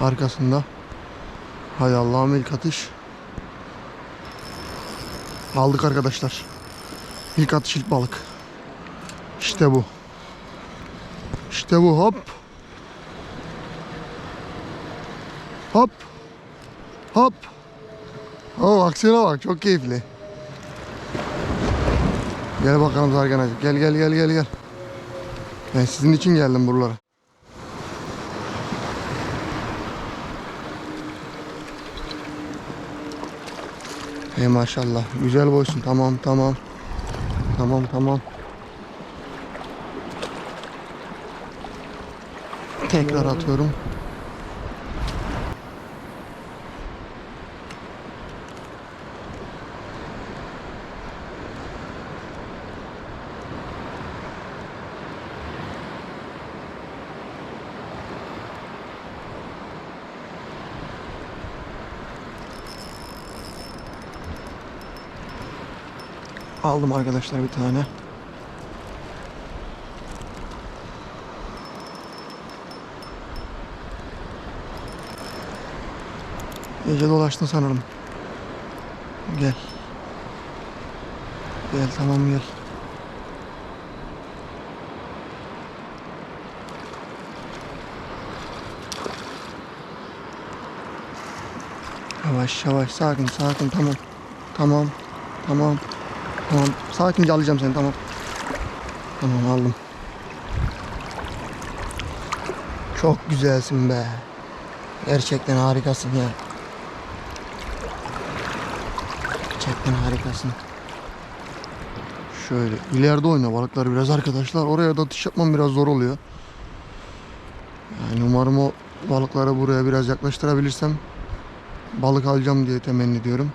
arkasında. Hay Allah'ım ilk atış. Aldık arkadaşlar. İlk atış ilk balık. İşte bu. İşte bu hop. Hop. Hop. Oo aksiyona bak çok keyifli. Gel bakalım Zargan Gel gel gel gel gel. Ben sizin için geldim buralara. Hey maşallah. Güzel boysun. Tamam tamam. Tamam tamam. Tekrar atıyorum. Aldım arkadaşlar bir tane. İyice dolaştın sanırım. Gel. Gel tamam gel. Yavaş yavaş sakin sakin tamam. Tamam. Tamam. Tamam. Sakince alacağım seni tamam. Tamam aldım. Çok güzelsin be. Gerçekten harikasın ya. Gerçekten harikasın. Şöyle ileride oyna balıklar biraz arkadaşlar. Oraya da atış yapmam biraz zor oluyor. Yani umarım o balıkları buraya biraz yaklaştırabilirsem balık alacağım diye temenni ediyorum.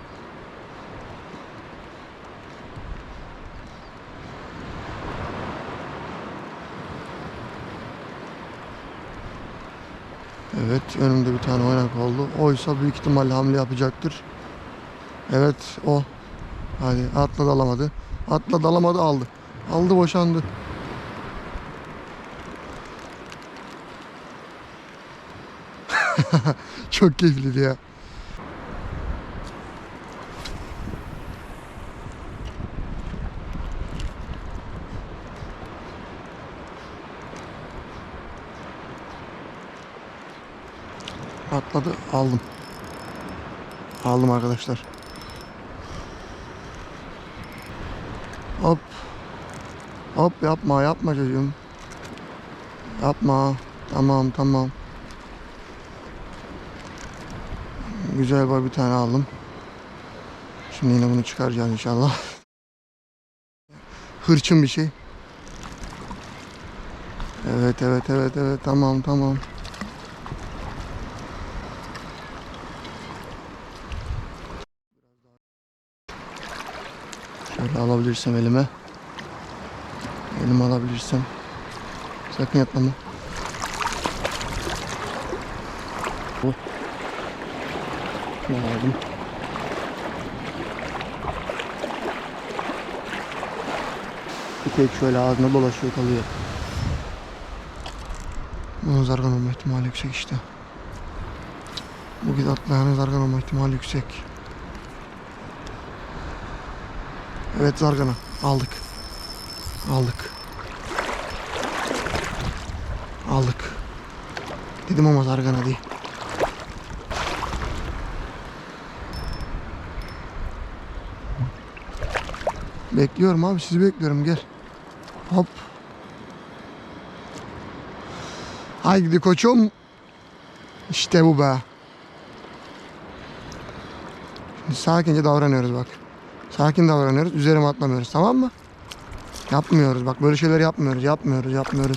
Evet önümde bir tane oynak oldu. Oysa büyük ihtimalle hamle yapacaktır. Evet o. Hadi atla dalamadı. Atla dalamadı aldı. Aldı boşandı. Çok keyifliydi ya. Atladı aldım. Aldım arkadaşlar. Hop. Hop yapma yapma çocuğum. Yapma. Tamam tamam. Güzel var bir tane aldım. Şimdi yine bunu çıkaracağız inşallah. Hırçın bir şey. Evet evet evet evet tamam tamam. Şöyle alabilirsem elime. Elime alabilirsem. Sakın yatlama. Bu. Şunu aldım. Bir tek şöyle ağzına dolaşıyor kalıyor. Bunun zargan olma ihtimali yüksek işte. Bu git atlayanın zargan olma ihtimali yüksek. Evet zargana aldık. Aldık. Aldık. Dedim ama zargana değil. Bekliyorum abi sizi bekliyorum gel. Hop. Haydi koçum. İşte bu be. Şimdi sakince davranıyoruz bak. Sakin davranıyoruz. Üzerime atlamıyoruz tamam mı? Yapmıyoruz bak böyle şeyler yapmıyoruz. Yapmıyoruz yapmıyoruz.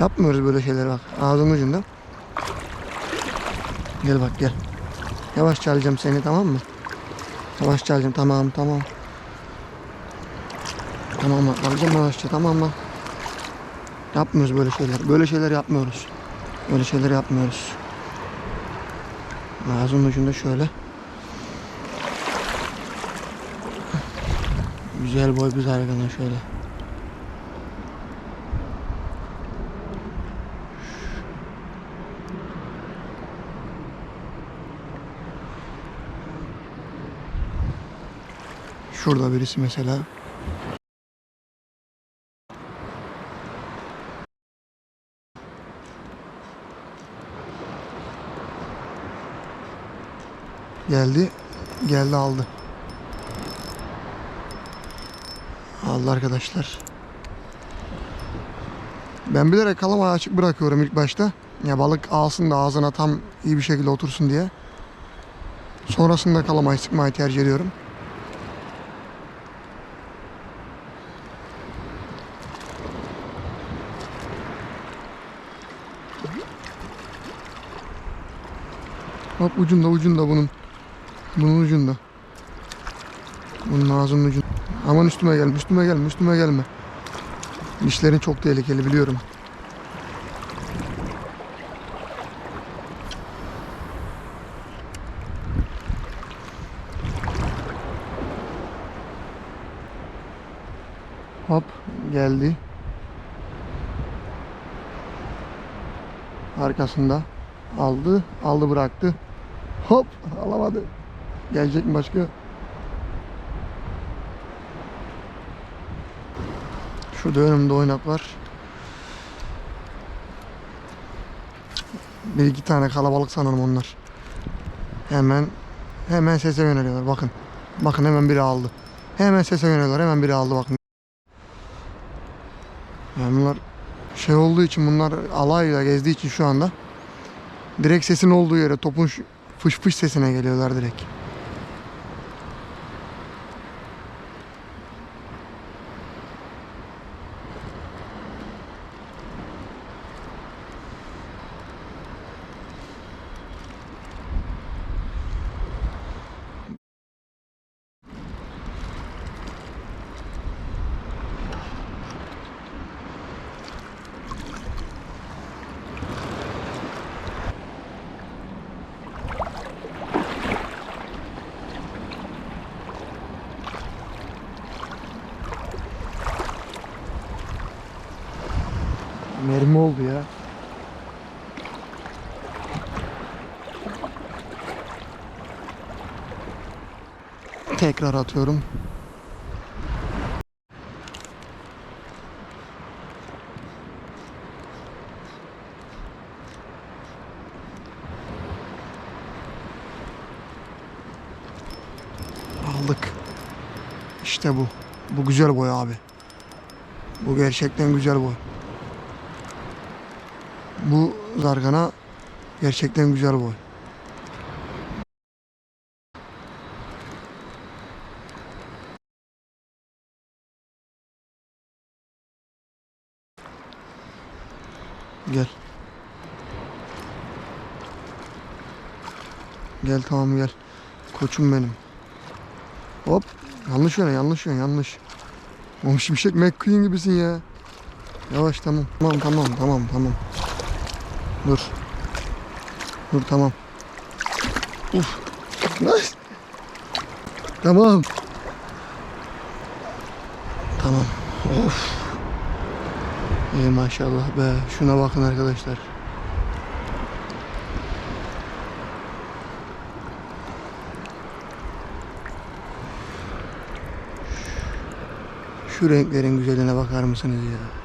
Yapmıyoruz böyle şeyler bak. Ağzının ucunda. Gel bak gel. Yavaş alacağım seni tamam mı? Yavaş alacağım tamam tamam. Tamam bak alacağım yavaşça tamam mı? Yapmıyoruz böyle şeyler. Böyle şeyler yapmıyoruz. Böyle şeyler yapmıyoruz. Ağzının ucunda şöyle. Güzel boy bir zargana şöyle. Şurada birisi mesela. Geldi. Geldi aldı. Aldı arkadaşlar. Ben bilerek kalamayı açık bırakıyorum ilk başta. Ya balık alsın da ağzına tam iyi bir şekilde otursun diye. Sonrasında kalamayı sıkmayı tercih ediyorum. Hop ucunda ucunda bunun. Bunun ucunda. Bunun ağzının ucunda. Aman üstüme gelme, üstüme gelme, üstüme gelme. Dişlerin çok tehlikeli biliyorum. Hop geldi. Arkasında aldı, aldı bıraktı. Hop alamadı. Gelecek mi başka? Şurada önümde oynak var. Bir iki tane kalabalık sanırım onlar. Hemen hemen sese yöneliyorlar bakın. Bakın hemen biri aldı. Hemen sese yöneliyorlar. Hemen biri aldı bakın. Yani bunlar şey olduğu için bunlar alayla gezdiği için şu anda direkt sesin olduğu yere topun fış fış sesine geliyorlar direkt. Mermi oldu ya. Tekrar atıyorum. Aldık. İşte bu. Bu güzel boy abi. Bu gerçekten güzel boy. Bu zargana gerçekten güzel boy. Gel. Gel tamam gel. Koçum benim. Hop. Yanlış yöne yanlış yöne yanlış. Oğlum şimşek McQueen gibisin ya. Yavaş tamam. Tamam tamam tamam tamam. Dur. Dur tamam. Uf. Nice. Tamam. Tamam. Of. İyi maşallah be. Şuna bakın arkadaşlar. Şu renklerin güzeline bakar mısınız ya?